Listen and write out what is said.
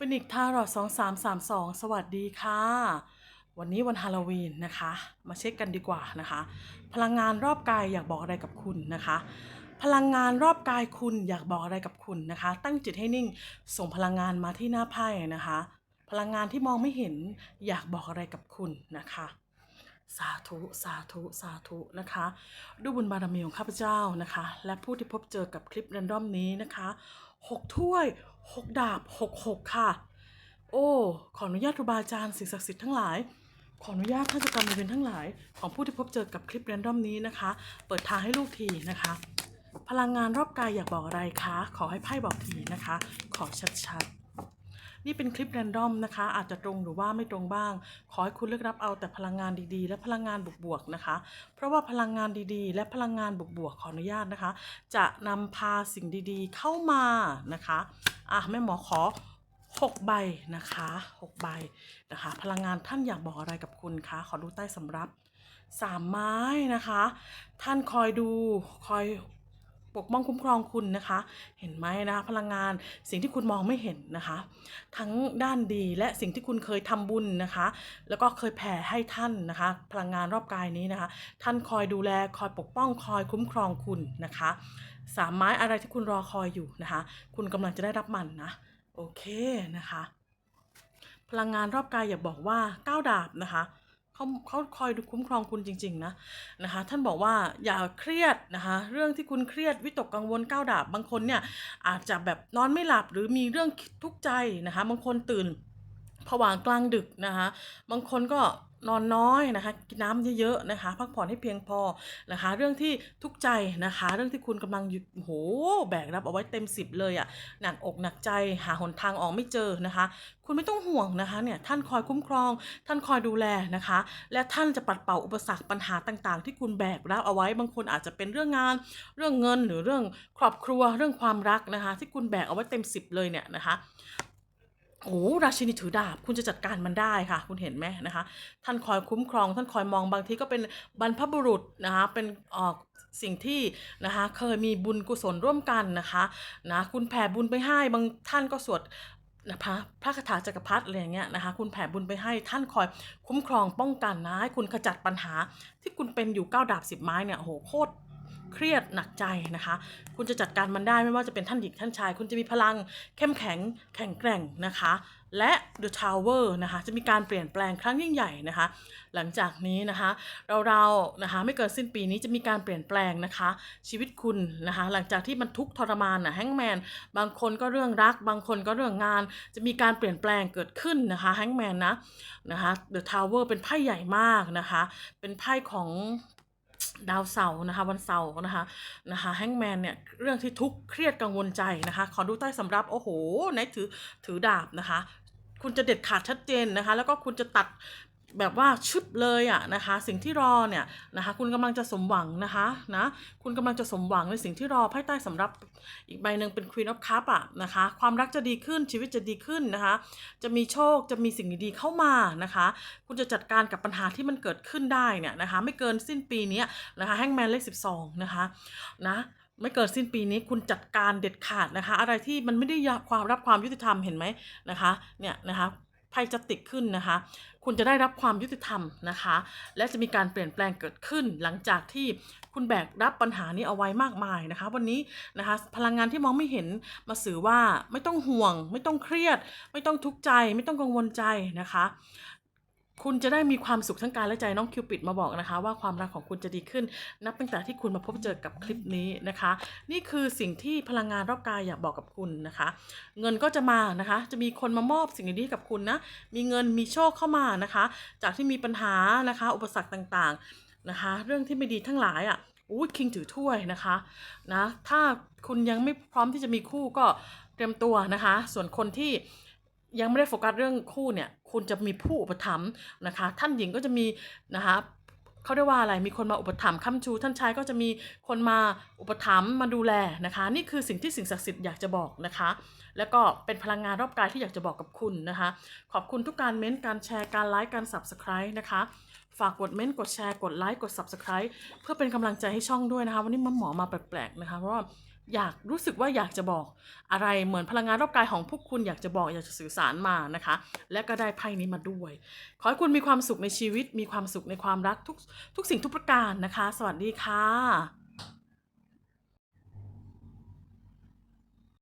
ฟินิกทารอสองสามสามสองสวัสดีค่ะ วันนี้วันฮาโลวีนนะคะ มาเช็คกันดีกว่านะคะ พลังงานรอบกายอยากบอกอะไรกับคุณนะคะ พลังงานรอบกายคุณอยากบอกอะไรกับคุณนะคะ ตั้งจิตให้นิ่งส่งพลังงานมาที่หน้าไพ่นะคะ พลังงานที่มองไม่เห็นอยากบอกอะไรกับคุณนะคะสาธุ สาธุ สาธุ นะคะด้วยบุญบารมีของข้าพเจ้านะคะ และผู้ที่พบเจอกับคลิปแรนดอมนี้นะคะหกถ้วย กดาบหกหกค่ะ โอ้ ขออนุญาตครูบาอาจารย์สิ่งศักดิ์สิทธิ์ทั้งหลาย ขออนุญาตท่านเจ้ากรรมนายเวรทั้งหลาย ของผู้ที่พบเจอกับคลิปเรนดอมนี้นะคะ เปิดทางให้ลูกทีนะคะ พลังงานรอบกายอยากบอกอะไรคะ ขอให้ไพ่บอกทีนะคะ ขอชัดๆ นี่เป็นคลิปแรนดอมนะคะ อาจจะตรงหรือว่าไม่ตรงบ้าง ขอให้คุณเลือกรับเอาแต่พลังงานดีๆ และพลังงานบวกๆนะคะ เพราะว่าพลังงานดีๆ และพลังงานบวกๆขออนุญาตนะคะ จะนำพาสิ่งดีๆ เข้ามานะคะอะแม่หมอขอ6ใบนะคะ6ใบนะคะ พลังงานท่านอยากบอกอะไรกับคุณคะขอดูใต้สำรับสามไม้นะคะ ท่านคอยดูคอย ปกป้องคุ้มครองคุณนะคะ เห็นไหมนะคะพลังงานสิ่งที่คุณมองไม่เห็นนะคะ ทั้งด้านดีและสิ่งที่คุณเคยทำบุญนะคะ แล้วก็เคยแผ่ให้ท่านนะคะ พลังงานรอบกายนี้นะคะ ท่านคอยดูแลคอยปกป้องคอยคุ้มครองคุณนะคะสามไม้อะไรที่คุณรอคอยอยู่นะคะ คุณกำลังจะได้รับมันนะโอเคนะคะ พลังงานรอบกายอย่าบอกว่าก้าวดาบนะคะ เขาเขาคอยดูคุ้มครองคุณจริง ๆ นะนะคะท่านบอกว่าอย่าเครียดนะคะเรื่องที่คุณเครียดวิตกกังวลก้าวดาบบางคนเนี่ยอาจจะแบบนอนไม่หลับหรือมีเรื่องทุกข์ใจนะคะบางคนตื่น ผวางกลางดึกนะคะ บางคนก็นอนน้อยนะคะ กินน้ำเยอะๆนะคะ พักผ่อนให้เพียงพอนะคะ เรื่องที่ทุกใจนะคะ เรื่องที่คุณกำลังอยู่โอ้โหแบกรับเอาไว้เต็มสิบเลยอะ่ะหนักอกหนักใจหาหนทางออกไม่เจอนะคะ คุณไม่ต้องห่วงนะคะเนี่ยท่านคอยคุ้มครอง ท่านคอยดูแลนะคะ และท่านจะปัดเป่าอุปสรรคปัญหาต่างๆ ที่คุณแบกรับเอาไว้บางคนอาจจะเป็นเรื่องงาน เรื่องเงินหรือเรื่องครอบครัวเรื่องความรักนะคะ ที่คุณแบกเอาไว้เต็มสิบเลยเนี่ยนะคะ โอ้ราชินีถือดาบ คุณจะจัดการมันได้ค่ะ คุณเห็นไหมนะคะ ท่านคอยคุ้มครอง ท่านคอยมองบางทีก็เป็นบรรพบุรุษนะคะเป็นเออสิ่งที่นะคะเคยมีบุญกุศลร่วมกันนะคะนะคุณแผ่บุญไปให้บางท่านก็สวดนะคะพระคาถาจักรพรรดิอะไรอย่างเงี้ยนะคะคุณแผ่บุญไปให้ท่านคอยคุ้มครองป้องกันนะให้คุณขจัดปัญหาที่คุณเป็นอยู่เก้าดาบสิบไม้เนี่ยโอ้โหโคตร เครียดหนักใจนะคะ คุณจะจัดการมันได้ไม่ว่าจะเป็นท่านหญิงท่านชาย คุณจะมีพลังเข้มแข็งแข็งแกร่งนะคะ และ The Tower นะคะจะมีการเปลี่ยนแปลงครั้งยิ่งใหญ่นะคะ หลังจากนี้นะคะเราๆนะคะไม่เกินสิ้นปีนี้จะมีการเปลี่ยนแปลงนะคะ ชีวิตคุณนะคะ หลังจากที่มันทุกทรมานนะแฮงแมนบางคนก็เรื่องรัก บางคนก็เรื่องงาน จะมีการเปลี่ยนแปลงเกิดขึ้นนะคะแฮงแมนนะนะคะ The Tower เป็นไพ่ใหญ่มากนะคะ เป็นไพ่ของ ดาวเสาร์นะคะวันเสาร์นะคะนะคะแฮงแมนเนี่ยเรื่องที่ทุกข์เครียดกังวลใจนะคะ ขอดูใต้สำรับโอ้โหไหนถือถือดาบนะคะ คุณจะเด็ดขาดชัดเจนนะคะ แล้วก็คุณจะตัด แบบว่าชึบเลยอะนะคะ สิ่งที่รอเนี่ยนะคะ คุณกำลังจะสมหวังนะคะนะคุณกำลังจะสมหวังในสิ่งที่รอไพ่ใต้สำรับอีกใบหนึ่งเป็น Queen of Cup อะนะคะ ความรักจะดีขึ้นชีวิตจะดีขึ้นนะคะ จะมีโชคจะมีสิ่งดีๆเข้ามานะคะ คุณจะจัดการกับปัญหาที่มันเกิดขึ้นได้เนี่ยนะคะ ไม่เกินสิ้นปีนี้นะคะแฮงแมนเลขสิบสองนะคะนะไม่เกินสิ้นปีนี้คุณจัดการเด็ดขาดนะคะ อะไรที่มันไม่ได้ความรับความยุติธรรมเห็นไหมนะคะเนี่ยนะคะ ภัยจะติดขึ้นนะคะ คุณจะได้รับความยุติธรรมนะคะ และจะมีการเปลี่ยนแปลงเกิดขึ้น หลังจากที่คุณแบกรับปัญหานี้เอาไว้มากมายนะคะ วันนี้นะคะพลังงานที่มองไม่เห็นมาสื่อว่าไม่ต้องห่วง ไม่ต้องเครียด ไม่ต้องทุกข์ใจ ไม่ต้องกังวลใจนะคะ คุณจะได้มีความสุขทั้งกายและใจน้องคิวปิดมาบอกนะคะ ว่าความรักของคุณจะดีขึ้น นับตั้งแต่ที่คุณมาพบเจอกับคลิปนี้นะคะ นี่คือสิ่งที่พลังงานรอบกายอยากบอกกับคุณนะคะ เงินก็จะมานะคะ จะมีคนมามอบสิ่งดีๆกับคุณนะมีเงินมีโชคเข้ามานะคะ จากที่มีปัญหานะคะ อุปสรรคต่างๆนะคะ เรื่องที่ไม่ดีทั้งหลายอะอู้คิงถือถ้วยนะคะนะถ้าคุณยังไม่พร้อมที่จะมีคู่ก็เตรียมตัวนะคะ ส่วนคนที่ยังไม่ได้โฟกัสเรื่องคู่เนี่ย คุณจะมีผู้อุปถัมภ์นะคะ ท่านหญิงก็จะมีนะคะเขาเรียกว่าอะไร มีคนมาอุปถัมภ์ค้ำชู ท่านชายก็จะมีคนมาอุปถัมภ์มาดูแลนะคะ นี่คือสิ่งที่สิ่งศักดิ์สิทธิ์อยากจะบอกนะคะ แล้วก็เป็นพลังงานรอบกายที่อยากจะบอกกับคุณนะคะ ขอบคุณทุกการเม้นต์ การแชร์ การไลค์ การ subscribe นะคะ ฝากกดเม้นต์ กดแชร์ กดไลค์ กด subscribe เพื่อเป็นกำลังใจให้ช่องด้วยนะคะ วันนี้มาหมอมาแปลกๆนะคะ เพราะว่า อยากรู้สึกว่าอยากจะบอกอะไรเหมือนพลังงานรอบกายของพวกคุณอยากจะบอกอยากจะสื่อสารมานะคะ และก็ได้ไพ่นี้มาด้วย ขอให้คุณมีความสุขในชีวิต มีความสุขในความรักทุกทุกสิ่งทุกประการนะคะ สวัสดีค่ะ